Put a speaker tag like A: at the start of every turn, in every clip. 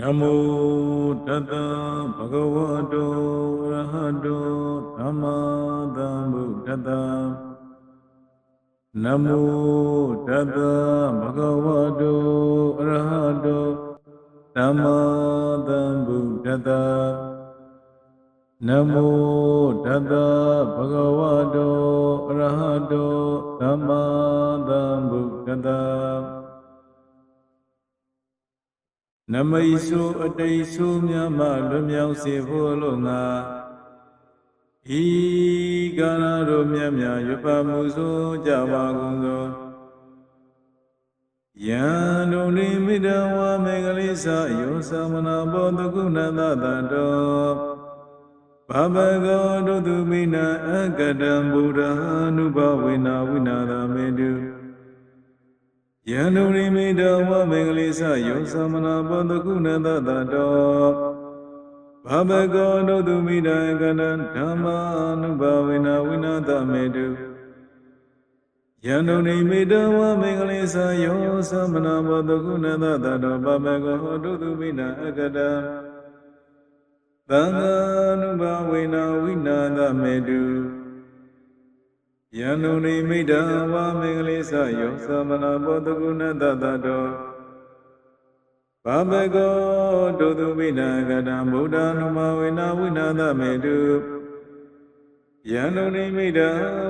A: နမောတတဗုဒ္ဓဝတ္တောရဟတောသမ္မာသမ္ဗုဒ္ဓတ္တနမောတတဗုဒ္ဓဝတ္တောရဟတောသမ္မာသမ္ဗုဒ္ဓတ္တနမောတတဗုဒ္ဓဝတ္တောရဟတောသမ္မာသမ္ဗုဒ္ဓတ္တ နမိတ်ဆိုအတိတ်ဆိုများမှလွတ်မြောက်စေဖို့လို့ငါဤကာလတို့မြတ်မြတ်ရွတ်ပါမှုဆိုကြပါကုန်သောယံဒုလိမိတဝါမေကလေးစာယောသမနာဘောတကုဏတတတောဘဘဂောဒုတုမိနာအကတံဗုဒ္ဓ ानु ဘဝေနာဝိနာသမေတု ယန္တုရိမိတဝမင်္ဂလိသယောသမနာဘောတကုဏတတတောဘဘကောဒုတုမိတကတံဓမ္မာနုဘဝေနဝိနာသမေတုယန္တုရိမိတဝမင်္ဂလိသယောသမနာဘောတကုဏတတတောဘဘကောဒုတုမိတအကတံသံဃာနုဘဝေနဝိနာသမေတု ယန္တုနိမိတဝါမင်္ဂလိသယောသမနာဘောတကုဏတတတောဘာဘကောဒုတုမိနာကတံဗုဒ္ဓ ानु မဝေနဝိနာသမေတုယန္တုနိမိတ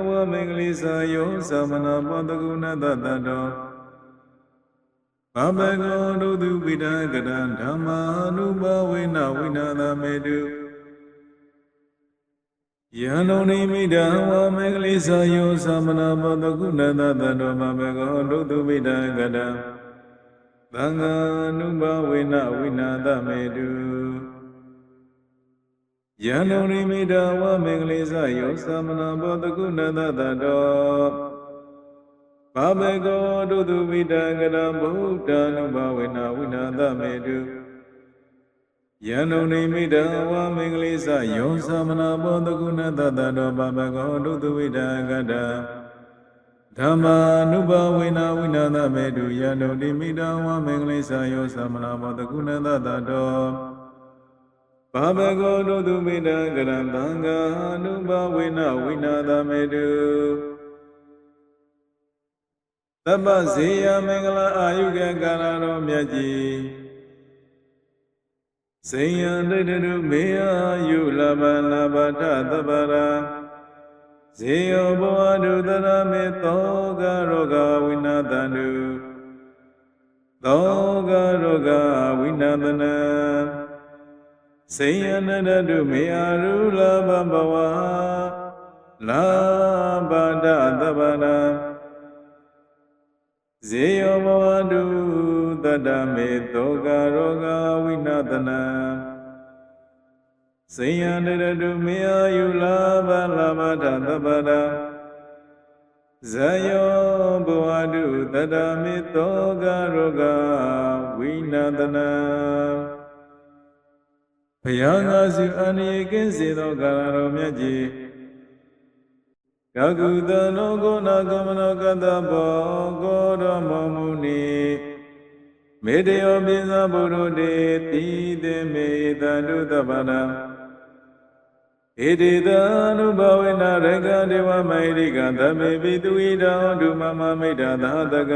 A: ဝါမင်္ဂလိသယောသမနာဘောတကုဏတတတောဘာဘကောဒုတုမိနာကတံဓမ္မာနုဘဝေနဝိနာသမေတု ယန္တုန်နိမိတဝါမေကလိသယောသမနာဘောတကုဏတတတောမဘေကောဒုတုမိတကတံသံဃာနုဘဝေနဝိနာသမေတုယန္တုန်နိမိတဝါမေကလိသယောသမနာဘောတကုဏတတတောဘာဘေကောဒုတုမိတကတံဗုဒ္ဓ ानु ဘဝေနဝိနာသမေတု ယန္တုန်နိမိတဝါမင်္ဂလိသယောသမနာဘောတကုဏတတတောပပကောဒုသဝိတာကတဓမ္မာနုဘဝေနဝိနာသမေတုယန္တုန်နိမိတဝါမင်္ဂလိသယောသမနာဘောတကုဏတတတောပပကောဒုသဝိတာကရံသံဃာနုဘဝေနဝိနာသမေတုသဗ္ဗဇေယမင်္ဂလာအာယုကကာလတော်မြတ်ကြီး စေယံတိတရုမေယယုလဘနာဘထသဗ္ဗရာဇေယောဘောအတုတရမေသောကရောဂဝိနာတန္တုသောကရောဂဝိနာတနံစေယနတတုမေယရူလဘဘဝလာဘဒသဗ္ဗရာဇေယောဘောအတု တတမေသောကရောဂဝိနာတနံစေယံတရတုမေယယုလာဘလာမထသဗ္ဗရာဇယောဘောအတုတတမေသောကရောဂဝိနာတနံဘုရားငါစုအန္တရာယ်ကင်းစေသောကာလတော်မြတ်ကြီးကကုသနောကောနာကမနောကတ္တဘောကောရမောမုနိ မေတ္တယောပိသဗုဒ္ဓတေတိတေမေတန္တုတပ္ပနာဣတိတံအနုဘဝေနရကဒေဝမေရိကသမေပိသူဣဒံဒုမမမိတ္တသာတက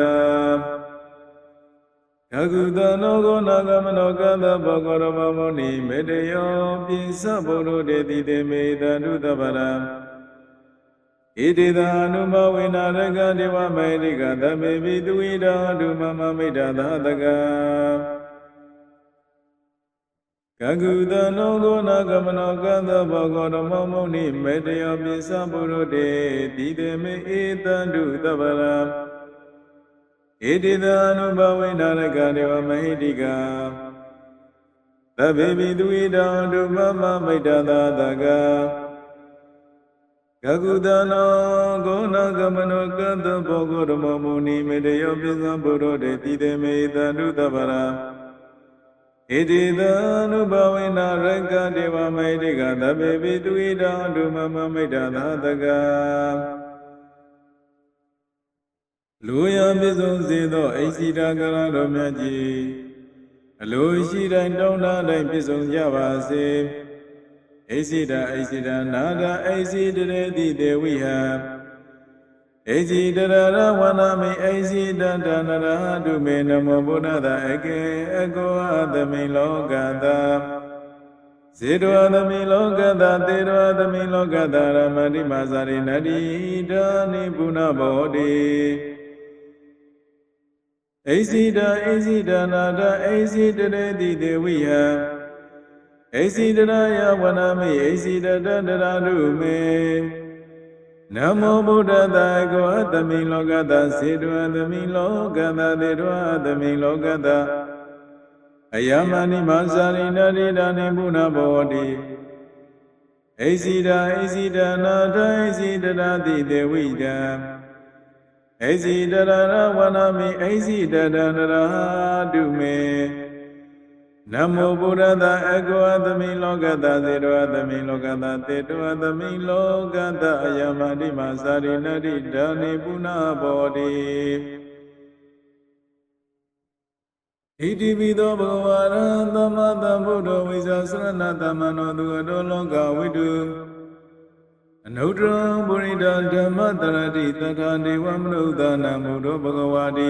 A: ကကုသနောကောနာဂမနောကသဘောကောရမမုနိမေတ္တယောပိသဗုဒ္ဓတေတိတေမေတန္တုတပ္ပနာ ဣတိသာအနုဘဝေနရကဒေဝမေရိကသမေပိသူဣဒံဒုမမမိတ္တသာတကကကုသနောဂောနာကမနောကသဘောဂောဓမမုနိမေတ္တယောပိသဗုဒ္ဓတေတိတေမေဧတန္တုတပ္ပရာဣတိသာအနုဘဝေနရကဒေဝမေရိကသဗ္ဗေပိသူဣဒံဒုမမမိတ္တသာတက ကကုသနောဂုဏကမနောကတဘောဂရမမုနိမေတယောပိသံဘုရောတေတိတေမေတန္တုတပ္ပရာဣတိတံနုဘဝေနရကဒေဝမေတိကသဗ္ဗေပိသူဣဒံဒုမမမိတ္တသာတကလူယပြည့်စုံစေသောအိစီတာကရတော်မြတ်ကြီးအလိုရှိတိုင်းတောင်းတတိုင်းပြည့်စုံကြပါစေ အိစိတာအိစိတာနာတာအိစိတရေတိတေဝိဟအိစိတရရဝနာမိအိစိတတနရဟတုမေနမောဗုဒ္ဓတာအကေအကောအသမိလောကတာဇေတဝသမိလောကတာတေတဝသမိလောကတာရမတိမာဇာရိနတိဒါနိပုဏ္ဏဘောတိအိစိတာအိစိတာနာတာအိစိတရေတိတေဝိဟ အိစိတရယဝနာမိအိစိတတတရာတုမေနမောဗုဒ္ဓတာကောအတမိလောကတာစေတဝသမိလောကတာတေတဝသမိလောကတာအယမဏိမဇာရိနရိဒာနိပုဏ္ဏဘောတိအိစိတာအိစိတနာတာအိစိတရာတိတေဝိတံအိစိတရရဝနာမိအိစိတတနရာတုမေ နမောဗုဒ္ဓတာအကောအသမိလောကတာသေတောအသမိလောကတာသေတောအသမိလောကတာအယမတိမသာရိနတိဒါနိပုဏ္ဏဘောတိဣတိပိသောဘဂဝါရံသမ္မာသမ္ဗုဒ္ဓဝိဇာစရဏတမနောသူတောလောကဝိတုအနုတ္တရံပုရိဒဓမ္မတရတိတထာဒေဝမနုဿာနံဘုဒ္ဓဘဂဝါတိ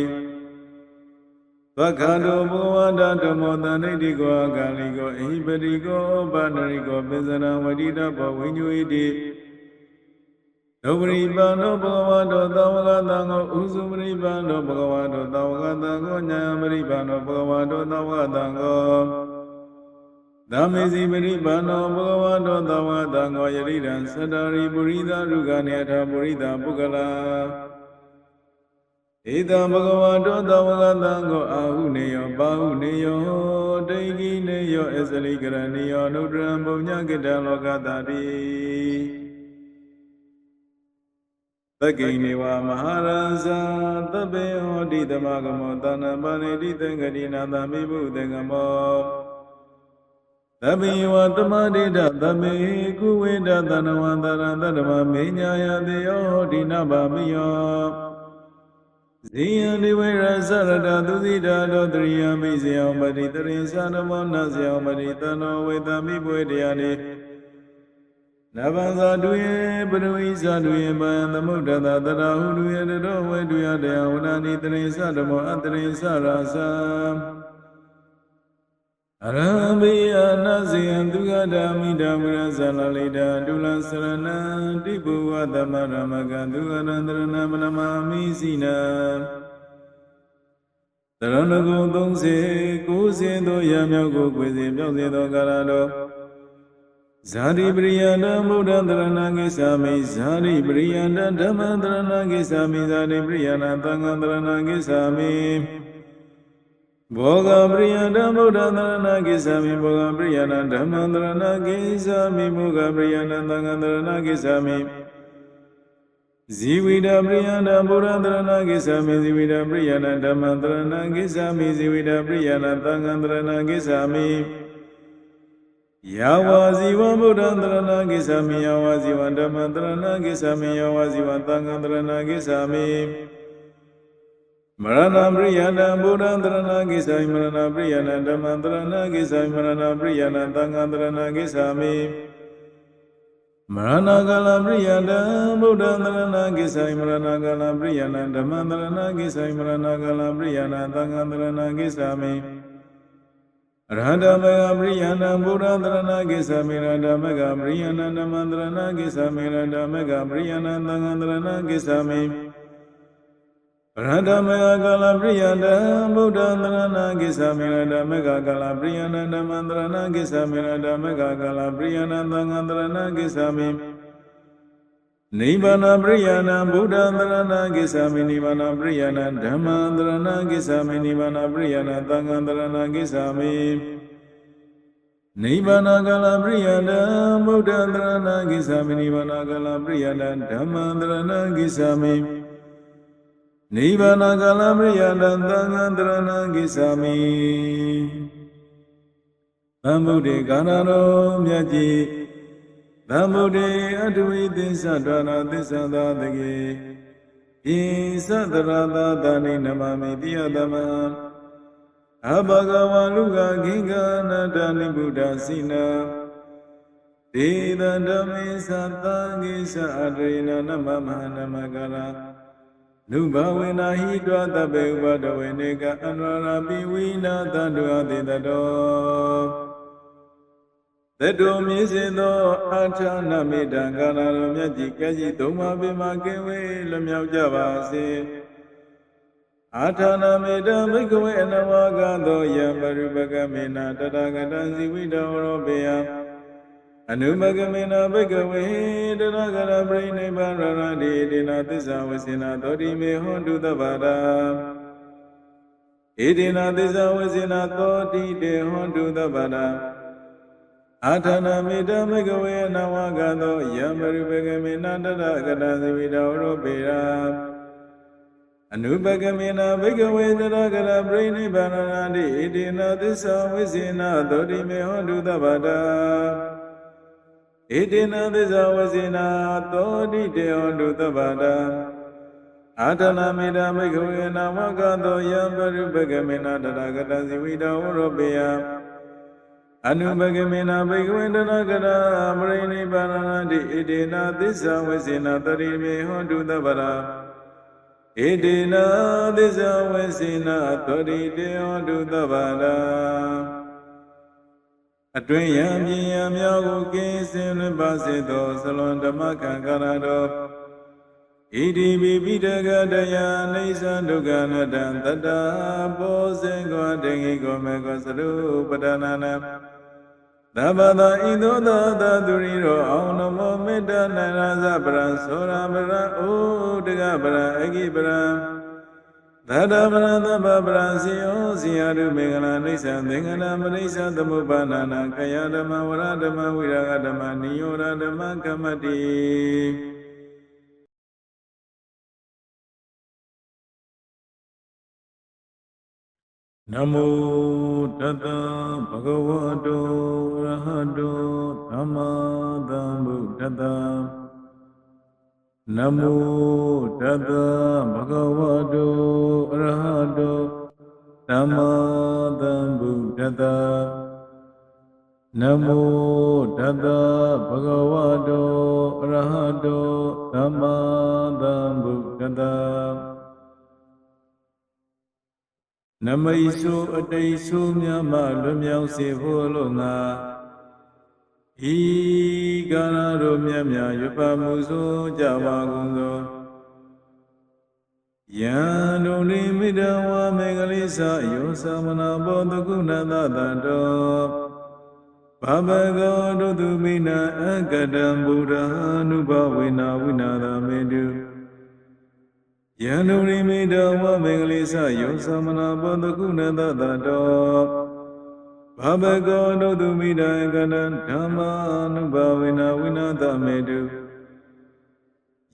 A: သက္ခတောဘဂဝန္တဓမ္မောတဏိတိကောအကာလိကောအိပတိကောဩပနရိကောပိစရံဝတိတဘောဝိညုဣတိဒုပရိပန္နောဘဂဝါတောသဝကတံကိုဥစုပရိပန္နောဘဂဝါတောသဝကတံကိုညာပရိပန္နောဘဂဝါတောသဝကတံကိုသမေစီပရိပန္နောဘဂဝါတောသဝကတံကိုယရိဒံသတ္တရိပုရိသရုကနေအထာပုရိသပုဂ္ဂလာ ဧတံဘဂဝါတောသဝကတံကိုအာဟုနေယောပါဟုနေယောဒိဋ္ဌိနေယောအစလိကရဏီယောနုဒရံဘုံညကတံလောကတာတိသက္ကိနေဝမဟာရဇာသဗ္ဗေဟောတိတမဂမောသာနာပါဏိတိသင်္ကတိနာသမိဘုသင်္ကမောသဗ္ဗေဝတမဒိဋ္ဌသဗ္ဗေကုဝေဒသနဝန္တရံတတ္တမမေညာယတေယောဟောတိနဗာမိယော ဇိယံဒီဝေရသရတသုတိတာတောတရိယမိဇယောမတိတရင်သနမောနဇယောမတိတနောဝေတမိပွေတရားနေနဗံသာတုယေပရဝိဇာတုယေပံသမုဒ္ဒတာတရာဟုတုယေတရောဝေတုယတယဝနာနိတရိသဓမ္မောအတရိသရာသံ အရဟံဘိယနာဇိယံဒုက္ခဓမ္မိဓမ္မရဇာလလိတာဒုလစရဏံတိဘုဝသမရမကံဒုက္ခရန္တရဏမနမမိစိနံတရဏဂုံ30ကိုးစင်သောရာမြောက်ကိုကိုယ်စဉ်မြောက်စေသောကာလတော်ဇာတိပရိယန္တဗုဒ္ဓတရဏကိသာမိဇာတိပရိယန္တဓမ္မတရဏကိသာမိဇာတိပရိယန္တသံဃတရဏကိသာမိ ဘောဂပရိယန္တဗုဒ္ဓတရဏကိသာမိဘောဂပရိယန္တဓမ္မတရဏကိသာမိဘောဂပရိယန္တသံဃတရဏကိသာမိဇီဝိတပရိယန္တဗုဒ္ဓတရဏကိသာမိဇီဝိတပရိယန္တဓမ္မတရဏကိသာမိဇီဝိတပရိယန္တသံဃတရဏကိသာမိယာဝဇီဝဗုဒ္ဓံတရဏကိသမိယာဝဇီဝဓမ္မတရဏကိသမိယာဝဇီဝသံဃံတရဏကိသမိ မရဏပရိယနာဗုဒ္ဓံတရဏကိသမိမရဏပရိယနာဓမ္မတရဏကိသမိမရဏပရိယနာသံဃံတရဏကိသမိမရဏကာလပရိယနာဗုဒ္ဓံတရဏကိသမိမရဏကာလပရိယနာဓမ္မတရဏကိသမိမရဏကာလပရိယနာသံဃံတရဏကိသမိရဟတမေကပရိယနာဘုရားတရဏကိသမေရတမေကပရိယနာဓမ္မတရဏကိသမေရတမေကပရိယနာသံဃတရဏကိသမေ ရဟတမေကကာလပရိယတဘုဒ္ဓတရဏကိသမေရတမေကကာလပရိယနာဓမ္မတရဏကိသမေရတမေကကာလပရိယနာသံဃတရဏကိသမေနိဗ္ဗာန်ပရိယနာဗုဒ္ဓတရဏကိသမေနိဗ္ဗာန်ပရိယနာဓမ္မတရဏကိသမေနိဗ္ဗာန်ပရိယနာသံဃတရဏကိသမေနိဗ္ဗာန်ကာလပရိယနာဗုဒ္ဓတရဏကိသမေနိဗ္ဗာန်ကာလပရိယနာဓမ္မတရဏကိသမေ နိဗ္ဗာန်ကာလပရိယနာသံဃတရဏကိသမေသံဗုဒ္ဓကာဏတော်မြတ်ကြီးသမုဒေအတဝိသစ္ဆဒရဏသစ္ဆသာတကေဣသတရသာတနိနမမိတိယသမံအဘဂဝါလူကခိကနာတနိဗုဒ္ဓစိနာဒေသဓမ္မေသတ္တကိသအတရိနာနမမဟာနမကရာ နုဘဝေနာဟိတောတပေဥပဒဝေနေကအနဝရပိဝိနာတန္တုအတိတတောသတ္တောမြည်စေသောအာထာနမေတံကာလတော်မြတ်ကြီးကဲ့ကြီးသုံးပါးပင်မှာကင်းဝေးလွမြောက်ကြပါစေအာထာနမေတံဘိကဝေအနဝကသောယံပရိပကမေနတတဂတံဇိဝိတောရောပေယံ အနုမဂမေနဘိကဝေတရဂရပရိနိဗ္ဗာန်ရတိတေနသစ္စာဝစေနာသောတိမေဟောတုတဗ္ဗတာဣတိနာသစ္စာဝစေနာသောတိတေဟောတုတဗ္ဗတာအာထနာမေတ္တဘိကဝေနဝကသောယံပရိပကမေနတတဂတံဇိဝိတောရောပေယံအနုပကမေနဘိကဝေတရဂရပရိနိဗ္ဗာန်ရတိဣတိနာသစ္စာဝစေနာသောတိမေဟောတုတဗ္ဗတာ ဣတိနသစ္စာဝစေနာသောတိတေဟောတုသဗ္ဗတာအာတနာမေတ္တာမိခဝေနာဝကသောယံပရုပကမေနာတရဂတဇိဝိတောဝရောပေယအနုပကမေနာဘိကဝေတရဂရပရိနိဗ္ဗာန်တိဣတိနာသစ္စာဝစေနာတရိမေဟောတုသဗ္ဗတာဣတိနာသစ္စာဝစေနာသောတိတေဟောတုသဗ္ဗတာ အတွင်ယံပြင်းယံများကိုကင်းစင်လွတ်ပါစေသောသလွန်ဓမ္မခံကရတော်ဣတိပိပိတကတယအိသဒုက္ခနတံတတဘောဇင်ကောတေငိကောမေကောသရုပဒနာနသဗ္ဗသာဣသောသာသသူရိရောအောင်နမောမေတ္တာနရဇပရံသောရပရံဩတကပရံအဂိပရံ သတ္တပရသဗ္ဗပရစီယောစီယတုမေငလာနိစ္စသင်္ကနာမနိစ္စသမုပ္ပါဏနာခယဓမ္မဝရဓမ္မဝိရာဂဓမ္မနိယောဓဓမ္မကမ္မတိနမောတတဗုဒ္ဓဝတ္တောရဟတောသမ္မာသမ္ဗုဒ္ဓတ္တ နမောတတဗုဒ္ဓဝတ္တောအရဟတောသမ္မာသမ္ဗုဒ္ဓတ္တနမောတတဗုဒ္ဓဝတ္တောအရဟတောသမ္မာသမ္ဗုဒ္ဓတ္တနမိတ်ဆိုအတိတ်ဆိုများမှလွမြောက်စေဖို့လို့ငါ ဤကာလတို့မြတ်မြတ်ရပမှုဆိုကြပါကုန်သောယံဒုန်လိမိတဝါမေကလေးစာယောသမနာဘောတကုဏသတတောဘာဘဂောဒုတုမိနာအကတံဗုဒ္ဓ ानु ဘဝေနာဝိနာသမေတုယံဒုန်လိမိတဝါမေကလေးစာယောသမနာဘောတကုဏသတတော ဘာဘကောဒုတုမိတံကဏံဓမ္မာနုဘဝေနဝိနာသမေတု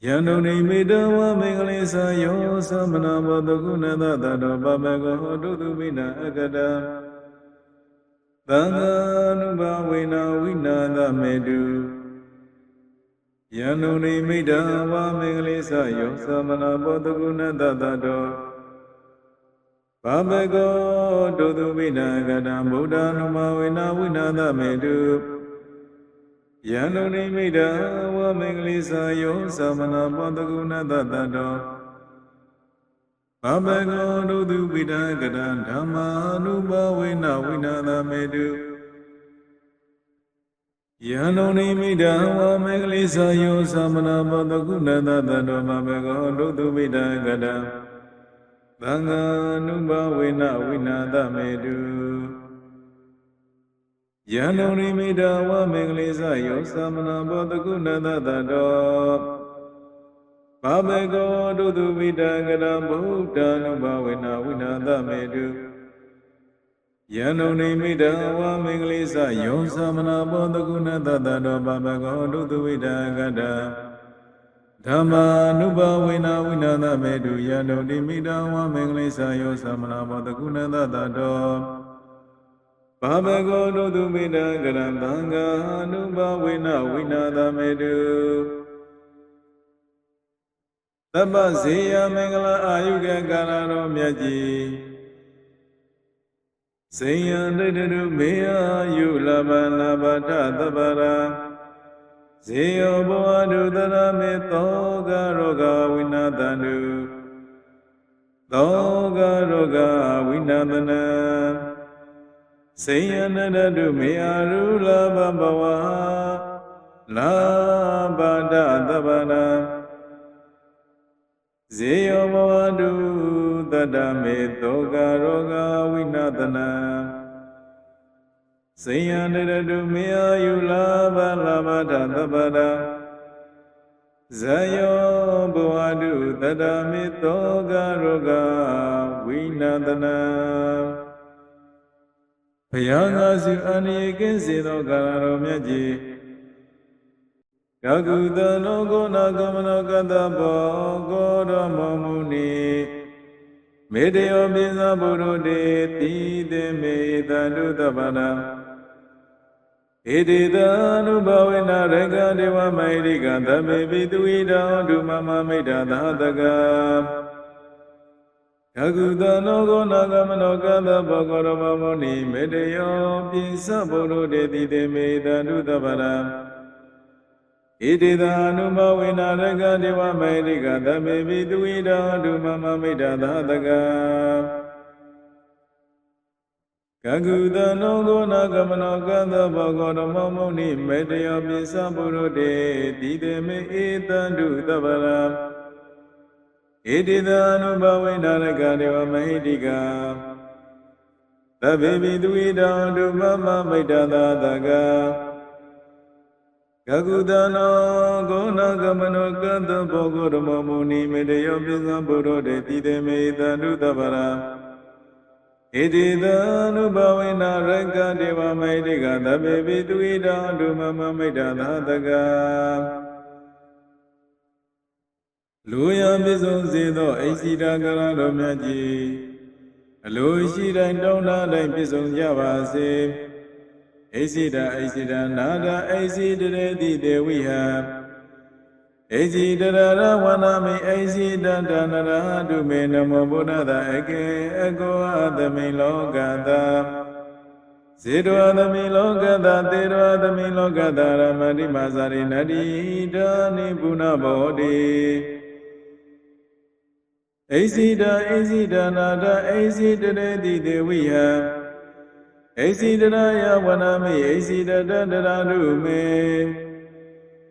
A: ယန္တုန်ိမိတဝမင်္ဂလိသယောသမနာဘောတကုဏသတတောဘာဘကောဒုတုမိတံအကတံသံဃာနုဘဝေနဝိနာသမေတုယန္တုန်ိမိတဝမင်္ဂလိသယောသမနာဘောတကုဏသတတော ဘာမကောဒုသုမိနာကတံဗုဒ္ဓ ानु မဝေနာဝိနာသမေတုယန္တုနိမိတဝမင်္ဂလိသာယောသမနာပတကုဏတတတောဘာမကောဒုသုမိတာကတံဓမ္မာနုဘဝေနာဝိနာသမေတုယန္တုနိမိတဝမင်္ဂလိသာယောသမနာပတကုဏတတတောဘာမကောဒုသုမိတာကတံ သံဃာနုဘဝေနဝိနာသမေတုယန္တုံရိမိတာဝမေကလေးစယောသမနာဘောတကုဏတတတောဘာမေကောဒုတုဝိတံကရဗုဒ္ဓ ानु ဘဝေနဝိနာသမေတုယန္တုံရိမိတာဝမေကလေးစယောသမနာဘောတကုဏတတတောဘာမေကောဒုတုဝိတံကတံဓ မ္မာနုဘဝေနာဝိနာသမေတုယန္တုတိမိတံဝမင်္ဂလိသာယောသမနာဘောတကုဏတတတောဘာဘဂောတုတုမိတံကရံသံဃာနုဘဝေနာဝိနာသမေတုသဗ္ဗဇေယမင်္ဂလာအာယုကကာလတော်မြတ်ကြီးစေယံတိတရုမေယယုလဘနာဘထသဗ္ဗရာ ဇေယောဘဝတုတရမေသောကရောဂဝိနာတန္တုသောကရောဂဝိနာတနံစေယံတတုမေယရူလဘဘဝလာဘဒသဗ္ဗရာဇေယောဘဝတုတတမေသောကရောဂဝိနာတနံ စေယံတရတုမေယယုလာဘလာဘထသဗ္ဗရာဇယောဘဝတုတတမေသောကရောဂဝိနာတနံဘုရားငါစုအန္တရာယ်ကင်းစေသောကာလတော်မြတ်ကြီးကကုသနောကောနာကမနောကတ္တဘောကောရမောမုနိမေတ္တယောပိသဗုဒ္ဓတေတိတေမေတန္တုတပ္ပနာ ဣတိတအနုဘဝေနရကဒေဝမိုရိကသဗ္ဗေပိတုဣဒံဒုမမမိတ္တသာတကကကုသနောကောနာကမနောကတ္တဘောကောရမောမုနိမေတ္တယောပိသဗုဒ္ဓတေတိတေမေတန္တုတပ္ပနာဣတိသာအနုမဝေနာရကဒေဝမေရိကသဗ္ဗေပိသူဝိဒံဒုမမမိတ္တသာတက ကကုသနောကိုနာကမနောကသဘောဂောဓမောမုနိမေတ္တယောပိသဗုဒ္ဓတေတိတေမေဧတန္တုသဗ္ဗရာဣတိသာအနုဘဝေနာရကဒေဝမေရိကသဗ္ဗေပိသူဝိဒံဒုမမမိတ္တသာတကကကုသနောဂုဏကမနောကတဘောဂရမမုနိမေတယောပိသံဘုရောတေတိတေမေတန္တုတပ္ပရာ ဣတိသနုဘဝေနရကဒေဝမေတိကသဗ္ဗေပိသူဣဒံဒုမမမိတ္တသာတကလူယံပြစုံစေသောအိစီတာကရတော်မြတ်ကြီးအလိုရှိတိုင်းတောင်းတတိုင်းပြစုံကြပါစေအိစိတအိစိတနာဒအိစိတရေတိတေဝိဟ အိစိတရရဝနာမိအိစိတတနရဟတုမေနမောဗုဒ္ဓသာအကေအကောအသမိလောကတာဇေတောသမိလောကတာတေတောသမိလောကတာရမတိမာဇာရိနတိဒါနိပုဏ္ဏဘောတိအိစိတအိစိတနာဒအိစိတရေတိတေဝိဟဣစီတရာယဝနာမိဣစီတတတရာဓုမေ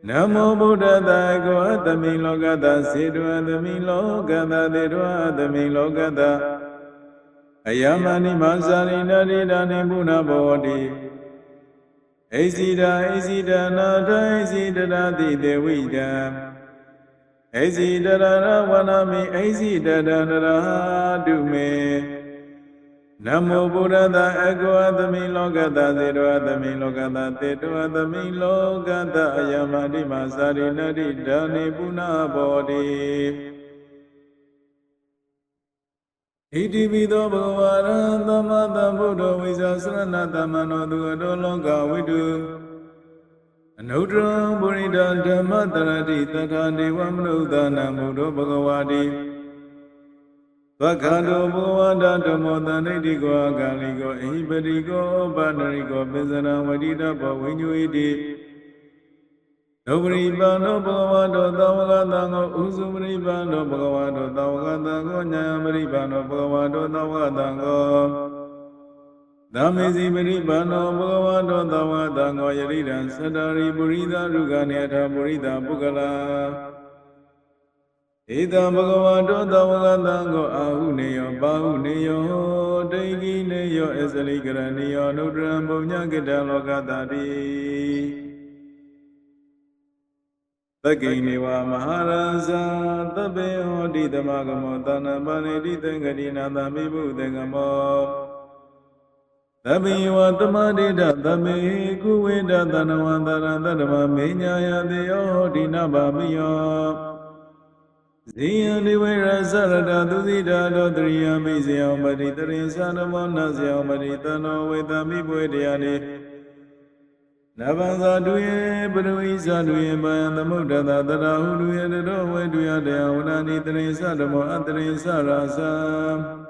A: နမောဗုဒ္ဓတာကောအတမိလောကတာစေတဝတမိလောကတာတေတဝတမိလောကတာအယမဏိမဇာရိနာရိဒာနိဘုနာဘောတိဣစီတာဣစီတနာတဣစီတရာတိတေဝိတံဣစီတရာဝနာမိဣစီတတရာဓုမေ နမောဗုဒ္ဓသာအကောသမိလောကတာသေတောသမိလောကတာသေတောသမိလောကတာအယမတိမသာရိနတိဒါနိပုဏ္ဏဘောတိဣတိပိသောဘဂဝါရသမ္မာသမ္ဗုဒ္ဓဝိဇာစရဏတမနောသူတောလောကဝိတုအနုတ္တရပုရိဒဓမ္မတရတိတထာဒေဝမနုဿာနံဘုဒ္ဓဘဂဝါတိ သက္ခတောဘဝတဓမ္မောတဏိတိကောအကလိကောအိပတိကောဩပနရိကောပိစရံဝတိတဘောဝိညုဣတိဒုပရိပန္နောဘဂဝတောသဝကတံကိုဥစုပရိပန္နောဘဂဝတောသဝကတံကိုညာပရိပန္နောဘဂဝတောသဝကတံကိုသမေစီပရိပန္နောဘဂဝတောသဝကတံကိုယရိဒံသတ္တရိပုရိသရုကနေအထာပုရိသပုဂ္ဂလာ ဧတံဘဂဝါတောသဝကတံကိုအာဟုနေယောပါဟုနေယောဒိဋ္ဌိနေယောအစလိကရဏီယောနုဒရံဘုံညကိတံလောကတာတိသကိနေဝမဟာရဇာသဗ္ဗေဟောတိသမဂမောတဏ္ဍပါဏိတိသံဃတိနာသမိဘုသံဃမောသဗ္ဗေဝတမဒိဋ္ဌသဗ္ဗေကုဝေဒသနဝန္တရတတ္တမမေညာယတေယောဟောတိနဗာမိယော ဇိယံဒီဝိရသရတသူတိတာတော်တရိယာမိစေအောင်ပတိတရင်သနမောနစေအောင်ပတိတနောဝေတမိပွေတရားနေနဗံသာတုယေပရဝိဇာတုယေပယံသမုဒ္ဒတာတရာဟုတုယေတရောဝေတုယတရားဝနာနိတရင်သဓမ္မောအတရင်သရာသံ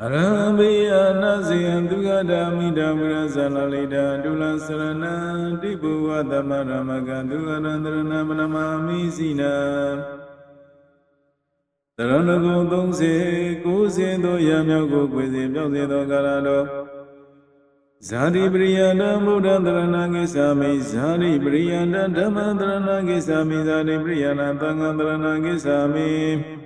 A: အရဟံဘိယနာဇေယံဒုက္ခဓမ္မိဓမ္မရဇာလလိတာဒုလစရဏံတိဘုဝသမရမကဒုက္ခရန္တရဏမနမမိစိနာတရဏဂုံ30ကိုးစင်သောရာမြောက်ကိုကိုယ်စဉ်မြောက်စေသောကာလတော်ဇာတိပရိယန္တဗုဒ္ဓတရဏဂိသာမိဇာတိပရိယန္တဓမ္မတရဏဂိသာမိဇာတိပရိယန္တသံဃတရဏဂိသာမိ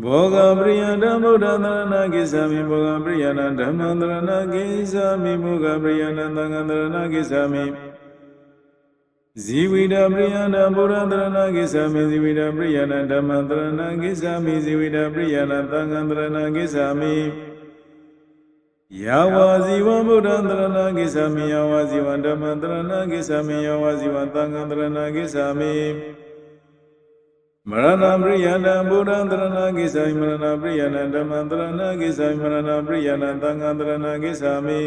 A: ဘောဂပရိယန္တဗုဒ္ဓတရဏဂိသာမိဘောဂပရိယန္တဓမ္မတရဏဂိသာမိဘောဂပရိယန္တသံဃတရဏဂိသာမိဇီဝိတပရိယန္တဗုဒ္ဓတရဏဂိသာမိဇီဝိတပရိယန္တဓမ္မတရဏဂိသာမိဇီဝိတပရိယန္တသံဃတရဏဂိသာမိယာဝဇီဝဗုဒ္ဓံတရဏဂိသမိယာဝဇီဝဓမ္မံတရဏဂိသမိယာဝဇီဝသံဃံတရဏဂိသမိ မရဏပရိယနာဗုဒ္ဓံတရဏဂိသမိမရဏပရိယနာဓမ္မံတရဏဂိသမိမရဏပရိယနာသံဃံတရဏဂိသမိ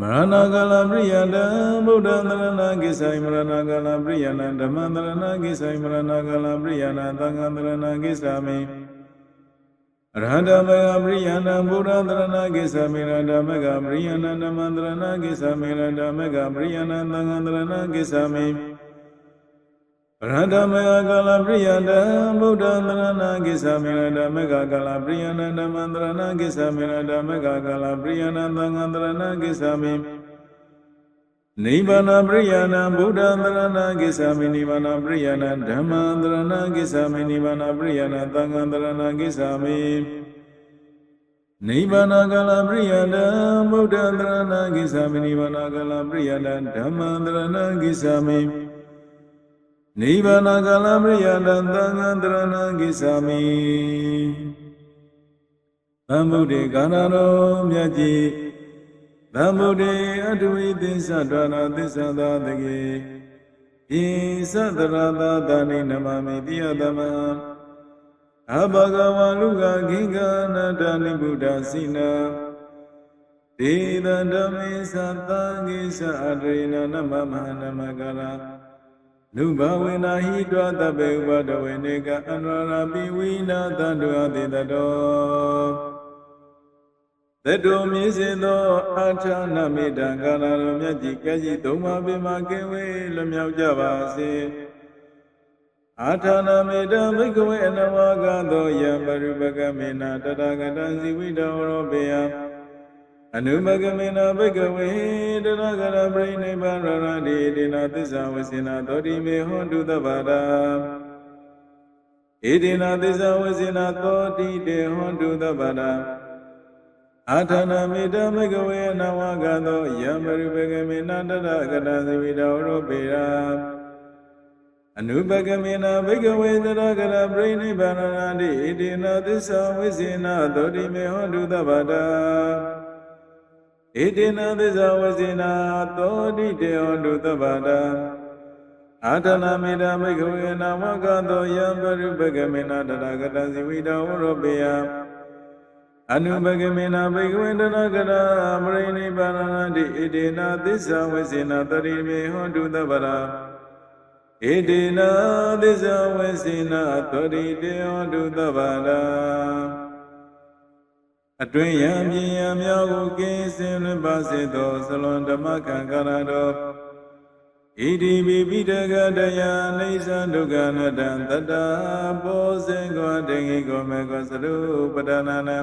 A: မရဏကာလပရိယတံဗုဒ္ဓံတရဏဂိသမိမရဏကာလပရိယနာဓမ္မံတရဏဂိသမိမရဏကာလပရိယနာသံဃံတရဏဂိသမိအရဟတမေကပရိယနာဘုရားတရဏကိသမေရတမေကပရိယနာနမန္တရဏကိသမေရတမေကပရိယနာသံဃံတရဏကိသမေအ ရဟတမေကကာလပရိယတဘုရားတရဏကိသမေရတမေကကာလပရိယနာနမန္တရဏကိသမေရတမေကကာလပရိယနာသံဃံတရဏကိသမေနိဗ္ဗာန်ပရိယနာဗုဒ္ဓံတရဏကိသမိနိဗ္ဗာန်ပရိယနာဓမ္မံတရဏကိသမိနိဗ္ဗာန်ပရိယနာသံဃံတရဏကိသမိနိဗ္ဗာန်ကာလပရိယနာဗုဒ္ဓံတရဏကိသမိနိဗ္ဗာန်ကာလပရိယနာဓမ္မံတရဏကိသမိ နိဗ္ဗာန်ကာလပရိယနာသံဃံတရဏကိသမိသံဗုဒ္ဓေကာဏတော်မြတ်ကြီးသမ္ဗုဒ္ဓေအတဝိသစ္ဆဒွါနာသစ္ဆသာတကေဣသတရသာတဏိနမမိတိယသမံအဘဂဝလူကခိကနာတဏိဗုဒ္ဓစိနာဒေသဓမ္မေသတံကိသအတရိနနမမဟာနမကရာ နုဘဝေနာဟိတောတပေဥပဒဝေနေကအနရပိဝိနာတန္တုအတိတတောသတ္တုမြည်စေသောအာထာနမေတံကာလတော်မြတ်ကြီးကဲ့ကြီးသုံးပါးပင်မှာကင်းဝေးလွမြောက်ကြပါစေအာထာနမေတံဘိကဝေအနဝကသောယံပရုပကမေနာတတဂတံဇီဝိတောရောပေယ အနုမကမေနာဘိကဝေတရဂရပရိနိဗ္ဗာန်ရတိတေနသစ္စာဝစေနာသောတိမေဟောတုတဗ္ဗတာဣတိနာသစ္စာဝစေနာသောတိတေဟောတုတဗ္ဗတာအာထနာမေတ္တမကဝေနဝကသောယံပရိပကမေနတတကတသဝိတောရောပေရာအနုပကမေနဘိကဝေသရကရပရိနိဗ္ဗာန်ရတိဣတိနာသစ္စာဝိစေနာသောတိမေဟောတုသဗ္ဗတာ ဣတိနာသစ္စာဝိစေနာသောတိတေဟောတုသဗ္ဗတာအာထနာမေတ္တဘိကဝေနဝကသောယံပရိပကမေနတတကတသဝိတောရောပေရာအနုပကမေနာဘေကဝေတနာကရာမရိနိဗ္ဗာနတိဣတေနာသစ္စာဝေစေနာတရိမေဟောတုတဗရာဣတေနာသစ္စာဝေစေနာတရိတေဟောတုတဗရာ အတွင်ယံပြင်းယံမြောက်ကိုကင်းစင်လွပါစေသောသလွန်ဓမ္မကံကာရတော်ဣတိပိပိတကတယအိသဒုက္ခနတံတတဘောဇင်ကောတေငိကောမေကောသရုပဒနာနံ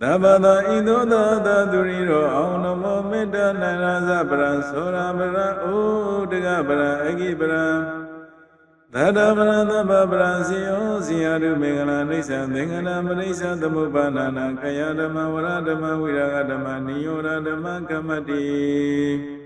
A: သဗ္ဗတာဣသောသာသာသူရိရောအောင်နမောမေတ္တာနရဇပရံသောရပရံဩတကပရံအဂိပရံ သတ္တပရံသဗ္ဗပရံစီယောစီယတုမေငလာအိဋ္ဌံသင်္ကနာမနိစ္စသမုပ္ပါဏနာခယဓမ္မဝရဓမ္မဝိရာဂဓမ္မနိယောဓမ္မကမ္မတိ